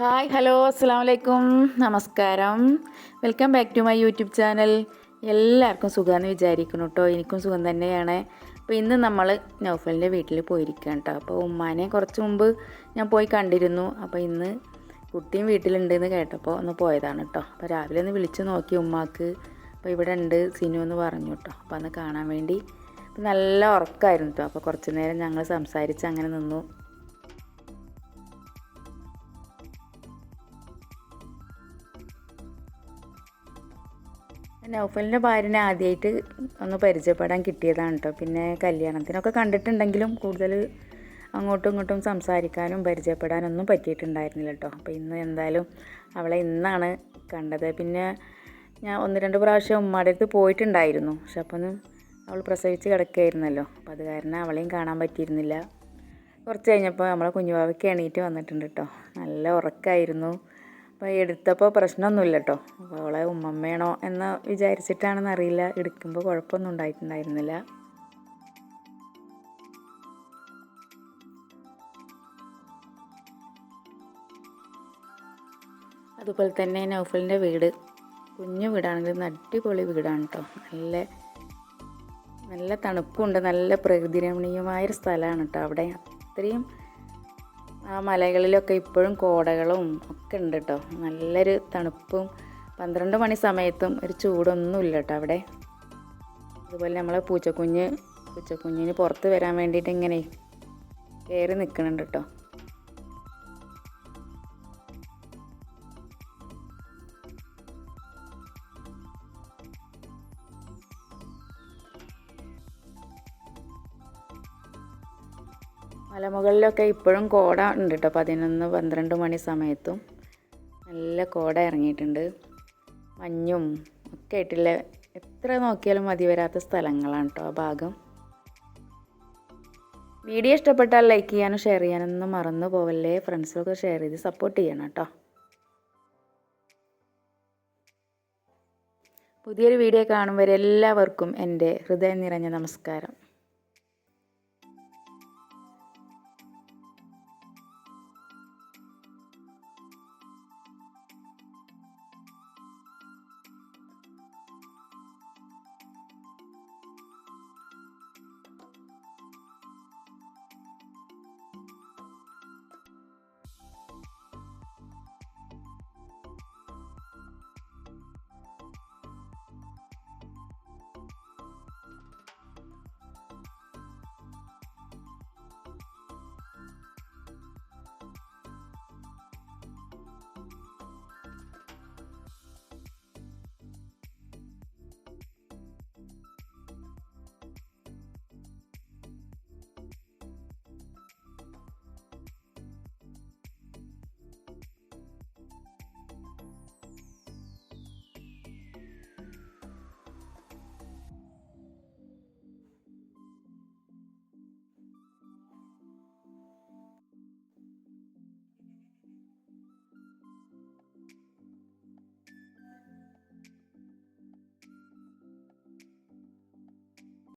Hi hello അസ്സാം വലൈക്കും നമസ്കാരം. Welcome back to my YouTube channel. എല്ലാവർക്കും സുഖമെന്ന് വിചാരിക്കുന്നു കേട്ടോ എനിക്കും സുഖം തന്നെയാണ്. അപ്പോൾ ഇന്ന് നമ്മൾ നൗഫലിന്റെ വീട്ടിൽ പോയിരിക്കുകയാണ് കേട്ടോ അപ്പോൾ ഉമ്മാനെ കുറച്ച് മുമ്പ് ഞാൻ പോയി കണ്ടിരുന്നു. അപ്പോൾ ഇന്ന് കുട്ടിയും വീട്ടിലുണ്ടെന്ന് കേട്ടപ്പോൾ ഒന്ന് പോയതാണ് കേട്ടോ അപ്പോൾ രാവിലെ ഒന്ന് വിളിച്ച് നോക്കി ഉമ്മാക്ക്. അപ്പോൾ ഇവിടെ ഉണ്ട് സിനു എന്ന് പറഞ്ഞു കേട്ടോ അപ്പോൾ അന്ന് കാണാൻ വേണ്ടി. നല്ല ഉറക്കമായിരുന്നു കേട്ടോ അപ്പോൾ കുറച്ച് നേരം ഞങ്ങൾ സംസാരിച്ച് അങ്ങനെ നിന്നു. നൗഫലിന്റെ ഭാര്യനെ ആദ്യമായിട്ട് ഒന്ന് പരിചയപ്പെടാൻ കിട്ടിയതാണ് കേട്ടോ പിന്നെ കല്യാണത്തിനൊക്കെ കണ്ടിട്ടുണ്ടെങ്കിലും കൂടുതൽ അങ്ങോട്ടും ഇങ്ങോട്ടും സംസാരിക്കാനും പരിചയപ്പെടാനൊന്നും പറ്റിയിട്ടുണ്ടായിരുന്നില്ല കേട്ടോ അപ്പോൾ ഇന്ന് എന്തായാലും അവളെ ഇന്നാണ് കണ്ടത്. പിന്നെ ഞാൻ ഒന്ന് രണ്ട് പ്രാവശ്യം ഉമ്മയുടെ അടുത്ത് പോയിട്ടുണ്ടായിരുന്നു. പക്ഷെ അപ്പം അവൾ പ്രസവിച്ച് കിടക്കുകയായിരുന്നല്ലോ. അപ്പോൾ അത് കാരണം അവളെയും കാണാൻ പറ്റിയിരുന്നില്ല. കുറച്ച് കഴിഞ്ഞപ്പോൾ നമ്മളെ കുഞ്ഞുവാവയ്ക്ക് എണീറ്റ് വന്നിട്ടുണ്ട് കേട്ടോ നല്ല ഉറക്കമായിരുന്നു അപ്പോൾ എടുത്തപ്പോൾ പ്രശ്നമൊന്നുമില്ല കേട്ടോ അപ്പോൾ അവളെ ഉമ്മമ്മയാണോ എന്ന് വിചാരിച്ചിട്ടാണെന്ന് അറിയില്ല എടുക്കുമ്പോൾ കുഴപ്പമൊന്നും ഉണ്ടായിട്ടുണ്ടായിരുന്നില്ല. അതുപോലെ തന്നെ നൗഫലിന്റെ വീട്. കുഞ്ഞു വീടാണെങ്കിലും അടിപൊളി വീടാണ് കേട്ടോ നല്ല നല്ല തണുപ്പുണ്ട്. നല്ല പ്രകൃതി രമണീയമായൊരു സ്ഥലമാണ് കേട്ടോ അവിടെ. അത്രയും ആ മലകളിലൊക്കെ ഇപ്പോഴും കോടകളും ഒക്കെ ഉണ്ട് കേട്ടോ നല്ലൊരു തണുപ്പും പന്ത്രണ്ട് മണി സമയത്തും ഒരു ചൂടൊന്നും ഇല്ല കേട്ടോ അവിടെ. അതുപോലെ നമ്മളെ പൂച്ചക്കുഞ്ഞ് പൂച്ചക്കുഞ്ഞിന് പുറത്ത് വരാൻ വേണ്ടിയിട്ട് ഇങ്ങനെ കയറി നിൽക്കുന്നുണ്ട് കേട്ടോ മലമുകളിലൊക്കെ ഇപ്പോഴും കോട ഉണ്ട് കേട്ടോ പതിനൊന്ന് പന്ത്രണ്ട് മണി സമയത്തും നല്ല കോട ഇറങ്ങിയിട്ടുണ്ട്. മഞ്ഞും ഒക്കെ ആയിട്ടുള്ള എത്ര നോക്കിയാലും മതി വരാത്ത സ്ഥലങ്ങളാണ് കേട്ടോ ആ ഭാഗം. വീഡിയോ ഇഷ്ടപ്പെട്ടാൽ ലൈക്ക് ചെയ്യാനും ഷെയർ ചെയ്യാനൊന്നും മറന്നു പോവല്ലേ? ഫ്രണ്ട്സൊക്കെ ഷെയർ ചെയ്ത് സപ്പോർട്ട് ചെയ്യണം കേട്ടോ പുതിയൊരു വീഡിയോ കാണുമ്പോൾ എല്ലാവർക്കും എന്റെ ഹൃദയം നിറഞ്ഞ നമസ്കാരം.